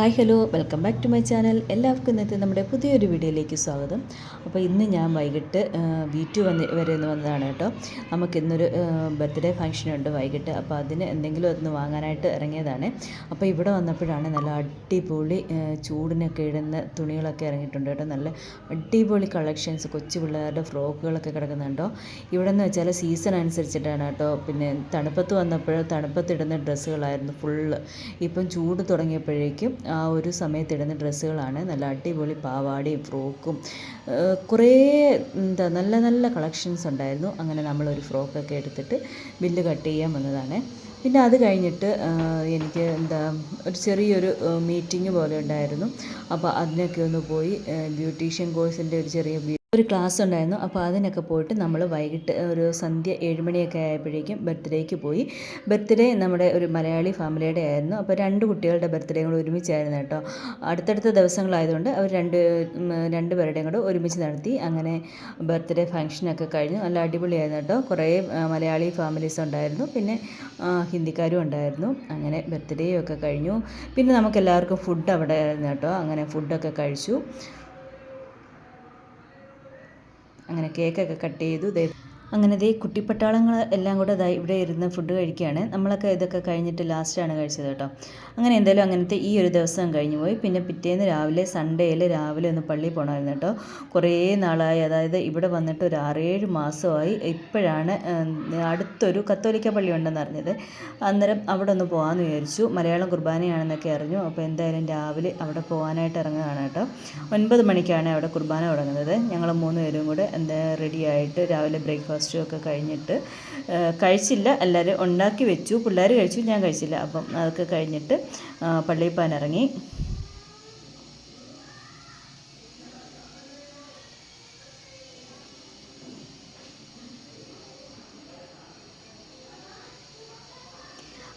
Hi hello. Welcome back to my channel. എല്ലാവർക്കും ഇന്നത്തെ നമ്മുടെ പുതിയൊരു വീഡിയോയിലേക്ക് സ്വാഗതം. അപ്പോൾ ഇന്ന് ഞാൻ വൈകിട്ട് വി വന്ന് വരെ ഒന്ന് വന്നതാണ് കേട്ടോ. നമുക്ക് ഇന്നൊരു ബർത്ത്ഡേ ഫംഗ്ഷൻ ഉണ്ട് വൈകിട്ട്. അപ്പോൾ അതിന് എന്തെങ്കിലും ഒന്ന് വാങ്ങാനായിട്ട് ഇറങ്ങിയതാണ്. അപ്പോൾ ഇവിടെ വന്നപ്പോഴാണ് നല്ല അടിപൊളി ചൂടിനൊക്കെ ഇടുന്ന തുണികളൊക്കെ ഇറങ്ങിയിട്ടുണ്ട് കേട്ടോ. നല്ല അടിപൊളി കളക്ഷൻസ് കൊച്ചു പിള്ളേരുടെ ഫ്രോക്കുകളൊക്കെ കിടക്കുന്നുണ്ടോ. ഇവിടെ എന്ന് വെച്ചാൽ സീസൺ അനുസരിച്ചിട്ടാണ് കേട്ടോ. പിന്നെ തണുപ്പത്ത് വന്നപ്പോൾ തണുപ്പത്തിടുന്ന ഡ്രസ്സുകളായിരുന്നു ഫുള്ള്. ഇപ്പം ചൂട് തുടങ്ങിയപ്പോഴേക്കും ആ ഒരു സമയത്ത് ഇടുന്ന ഡ്രസ്സുകളാണ്. നല്ല അടിപൊളി പാവാടയും ഫ്രോക്കും കുറേ എന്താ നല്ല നല്ല കളക്ഷൻസ് ഉണ്ടായിരുന്നു. അങ്ങനെ നമ്മളൊരു ഫ്രോക്കൊക്കെ എടുത്തിട്ട് ബില്ല് കട്ട് ചെയ്യാൻ വന്നതാണ്. പിന്നെ അത് കഴിഞ്ഞിട്ട് എനിക്ക് എന്താ ഒരു ചെറിയൊരു മീറ്റിംഗ് പോലെ ഉണ്ടായിരുന്നു. അപ്പോൾ അതിനൊക്കെ ഒന്ന് പോയി ബ്യൂട്ടീഷ്യൻ കോഴ്സിന്റെ ഒരു ചെറിയ ഒരു ക്ലാസ് ഉണ്ടായിരുന്നു. അപ്പോൾ അതിനൊക്കെ പോയിട്ട് നമ്മൾ വൈകിട്ട് ഒരു സന്ധ്യ ഏഴ് മണിയൊക്കെ ആയപ്പോഴേക്കും ബർത്ത്ഡേക്ക് പോയി. ബർത്ത്ഡേ നമ്മുടെ ഒരു മലയാളി ഫാമിലിയുടെ ആയിരുന്നു. അപ്പോൾ രണ്ട് കുട്ടികളുടെ ബർത്ത്ഡേ കൂടെ ഒരുമിച്ചായിരുന്നു കേട്ടോ. അടുത്തടുത്ത ദിവസങ്ങളായതുകൊണ്ട് അവർ രണ്ട് രണ്ട് പേരുടെയും കൂടെ ഒരുമിച്ച് നടത്തി. അങ്ങനെ ബർത്ത്ഡേ ഫംഗ്ഷനൊക്കെ കഴിഞ്ഞു. നല്ല അടിപൊളിയായിരുന്നു കേട്ടോ. കുറേ മലയാളി ഫാമിലീസ് ഉണ്ടായിരുന്നു. പിന്നെ ഹിന്ദിക്കാരും ഉണ്ടായിരുന്നു. അങ്ങനെ ബർത്ത്ഡേ ഒക്കെ കഴിഞ്ഞു. പിന്നെ നമുക്കെല്ലാവർക്കും ഫുഡ് അവിടെ ആയിരുന്നു കേട്ടോ. അങ്ങനെ ഫുഡൊക്കെ കഴിച്ചു. അങ്ങനെ കേക്കൊക്കെ കട്ട് ചെയ്തു അങ്ങനെ ദേ കുട്ടിപ്പട്ടാളങ്ങൾ എല്ലാം കൂടെ ഇവിടെ ഇരുന്ന് ഫുഡ് കഴിക്കുകയാണ്. നമ്മളൊക്കെ ഇതൊക്കെ കഴിഞ്ഞിട്ട് ലാസ്റ്റാണ് കഴിച്ചത് കേട്ടോ. അങ്ങനെ എന്തായാലും അങ്ങനത്തെ ഈ ഒരു ദിവസം കഴിഞ്ഞു പോയി. പിന്നെ പിറ്റേന്ന് രാവിലെ സൺഡേയിൽ രാവിലെ ഒന്ന് പള്ളിയിൽ പോകണമായിരുന്നു കേട്ടോ. കുറേ നാളായി. അതായത് ഇവിടെ വന്നിട്ട് ഒരു ആറേഴ് മാസമായി. ഇപ്പോഴാണ് അടുത്തൊരു കത്തോലിക്ക പള്ളി ഉണ്ടെന്ന് അറിഞ്ഞത്. അന്നേരം അവിടെ ഒന്ന് പോകാമെന്ന് വിചാരിച്ചു. മലയാളം കുർബാനയാണെന്നൊക്കെ അറിഞ്ഞു. അപ്പോൾ എന്തായാലും രാവിലെ അവിടെ പോകാനായിട്ട് ഇറങ്ങുകയാണ് കേട്ടോ. ഒൻപത് മണിക്കാണ് അവിടെ കുർബാന തുടങ്ങുന്നത്. ഞങ്ങൾ മൂന്ന് പേരും കൂടെ എന്താ റെഡിയായിട്ട് രാവിലെ ബ്രേക്ക്ഫാസ്റ്റും ഒക്കെ കഴിഞ്ഞിട്ട് കഴിച്ചില്ല. എല്ലാവരും ഉണ്ടാക്കി വെച്ചു. പിള്ളേർ കഴിച്ചു ഞാൻ കഴിച്ചില്ല. അപ്പം അതൊക്കെ കഴിഞ്ഞിട്ട് പള്ളിയിൽ പോകാൻ ഇറങ്ങി.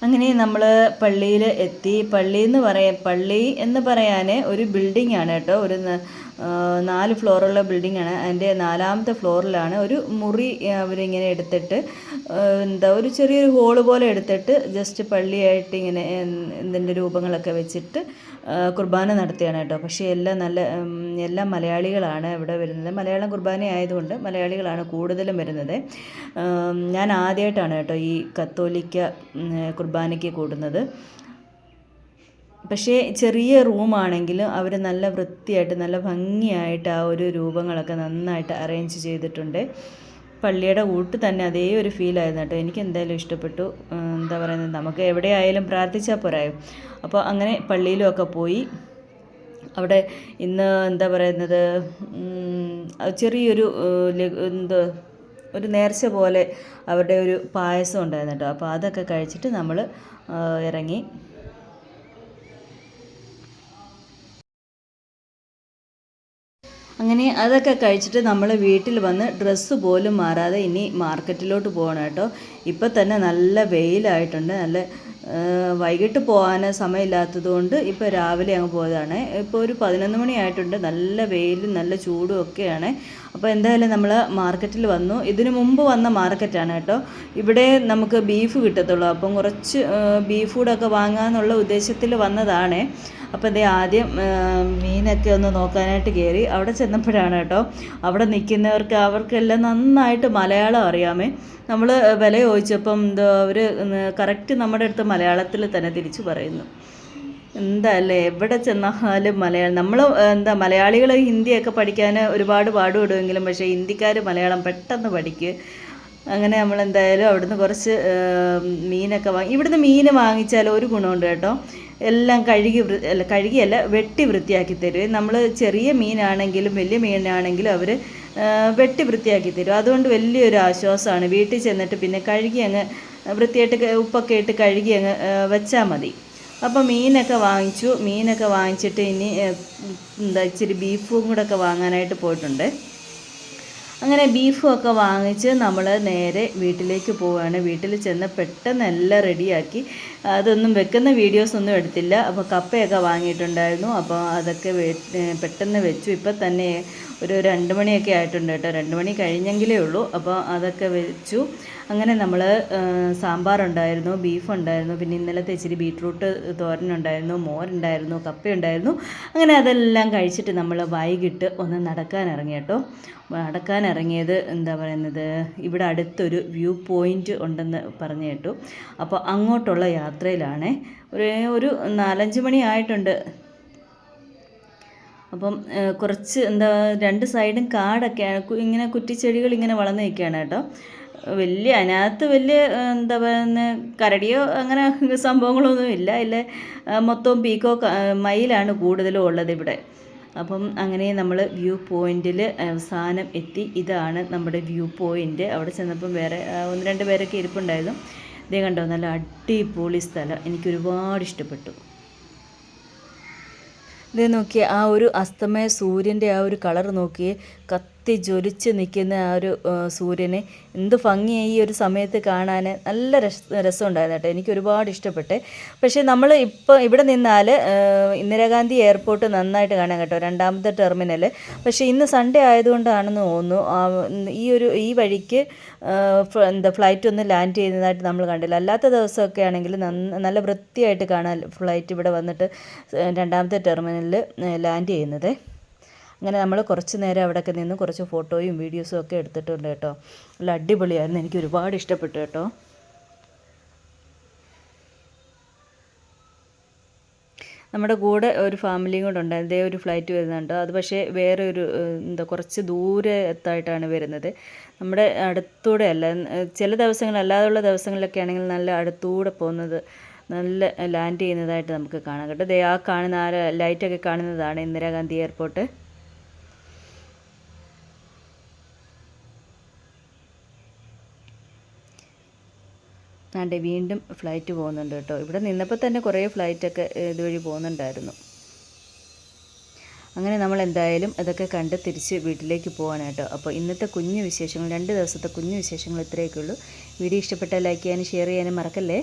അങ്ങനെ നമ്മൾ പള്ളിയിൽ എത്തി. പള്ളി എന്ന് പറയാൻ പള്ളി എന്ന് പറയാൻ ഒരു ബിൽഡിംഗ് ആണ് കേട്ടോ. ഒരു നാല് ഫ്ലോറുള്ള ബിൽഡിംഗ് ആണ് അതിന്റെ നാലാമത്തെ ഫ്ലോറിലാണ് ഒരു മുറി അവരിങ്ങനെ എടുത്തിട്ട് എന്താ ഒരു ചെറിയൊരു ഹോൾ പോലെ എടുത്തിട്ട് ജസ്റ്റ് പള്ളിയായിട്ട് ഇങ്ങനെ എന്തിന്റെ രൂപങ്ങളൊക്കെ വെച്ചിട്ട് കുർബാന നടത്തിയാണ് കേട്ടോ. പക്ഷേ എല്ലാം നല്ല എല്ലാം മലയാളികളാണ് ഇവിടെ വരുന്നത്. മലയാളം കുർബാന ആയതുകൊണ്ട് മലയാളികളാണ് കൂടുതലും വരുന്നത്. ഞാൻ ആദ്യമായിട്ടാണ് കേട്ടോ ഈ കത്തോലിക്ക കുർബാനയ്ക്ക് കൂടുന്നത്. പക്ഷേ ചെറിയ റൂമാണെങ്കിലും അവർ നല്ല വൃത്തിയായിട്ട് നല്ല ഭംഗിയായിട്ട് ആ ഒരു രൂപങ്ങളൊക്കെ നന്നായിട്ട് അറേഞ്ച് ചെയ്തിട്ടുണ്ട്. പള്ളിയുടെ കൂട്ട് തന്നെ അതേ ഒരു ഫീലായിരുന്നു കേട്ടോ. എനിക്ക് എന്തായാലും ഇഷ്ടപ്പെട്ടു. എന്താ പറയുന്നത്? നമുക്ക് എവിടെയായാലും പ്രാർത്ഥിച്ചാൽ പോരായോ അപ്പോൾ അങ്ങനെ പള്ളിയിലുമൊക്കെ പോയി. അവിടെ ഇന്ന് എന്താ പറയുന്നത്? ചെറിയൊരു എന്തോ ഒരു നേർച്ച പോലെ അവരുടെ ഒരു പായസം ഉണ്ടായിരുന്നു കേട്ടോ. അപ്പോൾ അതൊക്കെ കഴിച്ചിട്ട് നമ്മൾ ഇറങ്ങി. അങ്ങനെ അതൊക്കെ കഴിച്ചിട്ട് നമ്മൾ വീട്ടിൽ വന്ന് ഡ്രസ്സ് പോലും മാറാതെ ഇനി മാർക്കറ്റിലോട്ട് പോകണം കേട്ടോ. ഇപ്പം തന്നെ നല്ല വെയിലായിട്ടുണ്ട്. നല്ല വൈകിട്ട് പോകാൻ സമയമില്ലാത്തതുകൊണ്ട് ഇപ്പോൾ രാവിലെ അങ്ങ് പോയതാണ്. ഇപ്പോൾ ഒരു പതിനൊന്ന് മണിയായിട്ടുണ്ട് നല്ല വെയിലും നല്ല ചൂടും ഒക്കെയാണ്. അപ്പോൾ എന്തായാലും നമ്മൾ മാർക്കറ്റിൽ വന്നു. ഇതിനു മുമ്പ് വന്ന മാർക്കറ്റാണ് കേട്ടോ. ഇവിടെ നമുക്ക് ബീഫ് കിട്ടത്തുള്ളൂ. അപ്പം കുറച്ച് ബീഫ് കൂടൊക്കെ വാങ്ങാമെന്നുള്ള ഉദ്ദേശത്തിൽ വന്നതാണ്. അപ്പോൾ ഇതേ ആദ്യം മീനൊക്കെ ഒന്ന് നോക്കാനായിട്ട് കയറി അവിടെ ചെന്നപ്പോഴാണ് കേട്ടോ. അവിടെ നിൽക്കുന്നവർക്ക് അവർക്കെല്ലാം നന്നായിട്ട് മലയാളം അറിയാമേ. നമ്മൾ വില ചോദിച്ചപ്പം എന്തോ അവർ കറക്റ്റ് നമ്മുടെ അടുത്ത് മലയാളത്തിൽ തന്നെ തിരിച്ചു പറയുന്നു. എന്താ അല്ലേ എവിടെ ചെന്നാലും മലയാളം. നമ്മൾ എന്താ മലയാളികൾ ഹിന്ദിയൊക്കെ പഠിക്കാൻ ഒരുപാട് പാടുപെടുമെങ്കിലും പക്ഷേ ഹിന്ദിക്കാർ മലയാളം പെട്ടെന്ന് പഠിക്കും. അങ്ങനെ നമ്മൾ എന്തായാലും അവിടുന്ന് കുറച്ച് മീനൊക്കെ വാങ്ങി ഇവിടുന്ന് മീൻ വാങ്ങിച്ചാൽ ഒരു ഗുണമുണ്ട് കേട്ടോ. എല്ലാം കഴുകി അല്ല കഴുകിയല്ല വെട്ടി വൃത്തിയാക്കി തരും. നമ്മൾ ചെറിയ മീനാണെങ്കിലും വലിയ മീനാണെങ്കിലും അവർ വെട്ടി വൃത്തിയാക്കി തരും. അതുകൊണ്ട് വലിയൊരു ആശ്വാസമാണ്. വീട്ടിൽ ചെന്നിട്ട് പിന്നെ കഴുകി അങ്ങ് വൃത്തിയായിട്ട് ഉപ്പൊക്കെ ഇട്ട് കഴുകി അങ്ങ് വെച്ചാൽ മതി. അപ്പോൾ മീനൊക്കെ വാങ്ങിച്ചു. മീനൊക്കെ വാങ്ങിച്ചിട്ട് ഇനി എന്താ ഇച്ചിരി ബീഫും കൂടെ ഒക്കെ വാങ്ങാനായിട്ട് പോയിട്ടുണ്ട്. അങ്ങനെ ബീഫും ഒക്കെ വാങ്ങിച്ച് നമ്മൾ നേരെ വീട്ടിലേക്ക് പോവുകയാണ് വീട്ടിൽ ചെന്ന് പെട്ടെന്ന് എല്ലാം റെഡിയാക്കി. അതൊന്നും വെക്കുന്ന വീഡിയോസ് ഒന്നും എടുത്തില്ല. അപ്പോൾ കപ്പയൊക്കെ വാങ്ങിയിട്ടുണ്ടായിരുന്നു. അപ്പോൾ അതൊക്കെ പെട്ടെന്ന് വെച്ചു. ഇപ്പം തന്നെ ഒരു രണ്ട് മണിയൊക്കെ ആയിട്ടുണ്ട് കേട്ടോ. രണ്ട് മണി കഴിഞ്ഞെങ്കിലേ ഉള്ളൂ. അപ്പോൾ അതൊക്കെ വെച്ചു. അങ്ങനെ നമ്മൾ സാമ്പാർ ഉണ്ടായിരുന്നു ബീഫ് ഉണ്ടായിരുന്നു പിന്നെ ഇന്നലത്തെ ഇച്ചിരി ബീട്രൂട്ട് തോരനുണ്ടായിരുന്നു മോരുണ്ടായിരുന്നു കപ്പയുണ്ടായിരുന്നു. അങ്ങനെ അതെല്ലാം കഴിച്ചിട്ട് നമ്മൾ വൈകിട്ട് ഒന്ന് നടക്കാൻ ഇറങ്ങി കേട്ടോ. നടക്കാൻ ഇറങ്ങിയത് എന്താ പറയുന്നത് ഇവിടെ അടുത്തൊരു വ്യൂ പോയിന്റ് ഉണ്ടെന്ന് പറഞ്ഞു കേട്ടു. അപ്പോൾ അങ്ങോട്ടുള്ള യാത്രയിലാണ്. ഒരു ഒരു നാലഞ്ച് മണി ആയിട്ടുണ്ട്. അപ്പം കുറച്ച് എന്താ രണ്ട് സൈഡും കാടൊക്കെയാണ് ഇങ്ങനെ കുറ്റിച്ചെടികൾ ഇങ്ങനെ വളർന്നു നിൽക്കുകയാണ് കേട്ടോ. വലിയ അതിനകത്ത് വലിയ എന്താ പറയുന്നത് കരടിയോ അങ്ങനെ സംഭവങ്ങളൊന്നും ഇല്ല. ഇല്ല മൊത്തവും പീക്കോ മയിലാണ് കൂടുതലും ഉള്ളത് ഇവിടെ. അപ്പം അങ്ങനെ നമ്മൾ വ്യൂ പോയിന്റിൽ അവസാനം എത്തി. ഇതാണ് നമ്മുടെ വ്യൂ പോയിന്റ്. അവിടെ ചെന്നപ്പം വേറെ ഒന്ന് രണ്ട് പേരൊക്കെ ഇരിപ്പുണ്ടായിരുന്നു. ഇതേ കണ്ടോ നല്ല അടിപൊളി സ്ഥലം. എനിക്ക് ഒരുപാട് ഇഷ്ടപ്പെട്ടു. ഇത് നോക്കിയേ ആ ഒരു അസ്തമയ സൂര്യന്റെ ആ ഒരു കളർ നോക്കിയേ കത്തി ജ്വലിച്ച് നിൽക്കുന്ന ആ ഒരു സൂര്യനെ എന്ത് ഭംഗിയായി ഈ ഒരു സമയത്ത് കാണാൻ നല്ല രസ രസമുണ്ടായിരുന്നു കേട്ടോ. എനിക്ക് ഒരുപാട് ഇഷ്ടപ്പെട്ടെ. പക്ഷേ നമ്മൾ ഇപ്പോൾ ഇവിടെ നിന്നാൽ ഇന്ദിരാഗാന്ധി എയർപോർട്ട് നന്നായിട്ട് കാണാൻ കേട്ടോ. രണ്ടാമത്തെ ടെർമിനൽ പക്ഷേ ഇന്ന് സൺഡേ ആയതുകൊണ്ടാണെന്ന് തോന്നുന്നു ഈ ഒരു ഈ വഴിക്ക് എന്താ ഫ്ലൈറ്റ് ഒന്ന് ലാൻഡ് ചെയ്യുന്നതായിട്ട് നമ്മൾ കണ്ടില്ല. അല്ലാത്ത ദിവസമൊക്കെ ആണെങ്കിൽ നല്ല വൃത്തിയായിട്ട് കാണാൻ ഫ്ലൈറ്റ് ഇവിടെ വന്നിട്ട് രണ്ടാമത്തെ ടെർമിനലിൽ ലാൻഡ് ചെയ്യുന്നത്. അങ്ങനെ നമ്മൾ കുറച്ച് നേരം അവിടെയൊക്കെ നിന്ന് കുറച്ച് ഫോട്ടോയും വീഡിയോസും ഒക്കെ എടുത്തിട്ടുണ്ട് കേട്ടോ. നല്ല അടിപൊളിയായിരുന്നു. എനിക്ക് ഒരുപാട് ഇഷ്ടപ്പെട്ടു കേട്ടോ. നമ്മുടെ കൂടെ ഒരു ഫാമിലിയും കൂടെ ഉണ്ട് അതേ ഒരു ഫ്ലൈറ്റ് വരുന്നുണ്ട്. അത് പക്ഷേ വേറെ ഒരു എന്താ കുറച്ച് ദൂരെ എത്തായിട്ടാണ് വരുന്നത്. നമ്മുടെ അടുത്തൂടെ അല്ല ചില ദിവസങ്ങൾ അല്ലാതെയുള്ള ദിവസങ്ങളിലൊക്കെ ആണെങ്കിൽ നല്ല അടുത്തൂടെ പോകുന്നത് നല്ല ലാൻഡ് ചെയ്യുന്നതായിട്ട് നമുക്ക് കാണാം കേട്ടോ. ദേ ആ കാണുന്ന ആ ലൈറ്റൊക്കെ കാണുന്നതാണ് ഇന്ദിരാഗാന്ധി എയർപോർട്ട് ആണ്ടെ വീണ്ടും ഫ്ലൈറ്റ് പോകുന്നുണ്ട് കേട്ടോ. ഇവിടെ നിന്നപ്പോൾ തന്നെ കുറേ ഫ്ലൈറ്റൊക്കെ ഇതുവഴി പോകുന്നുണ്ടായിരുന്നു. അങ്ങനെ നമ്മൾ എന്തായാലും അതൊക്കെ കണ്ട് തിരിച്ച് വീട്ടിലേക്ക് പോകാനാണ് കേട്ടോ. അപ്പോൾ ഇന്നത്തെ കുഞ്ഞു വിശേഷങ്ങൾ രണ്ട് ദിവസത്തെ കുഞ്ഞു വിശേഷങ്ങൾ ഇത്രയൊക്കെ ഉള്ളൂ. വീഡിയോ ഇഷ്ടപ്പെട്ടാൽ ലൈക്ക് ചെയ്യാനും ഷെയർ ചെയ്യാനും മറക്കല്ലേ?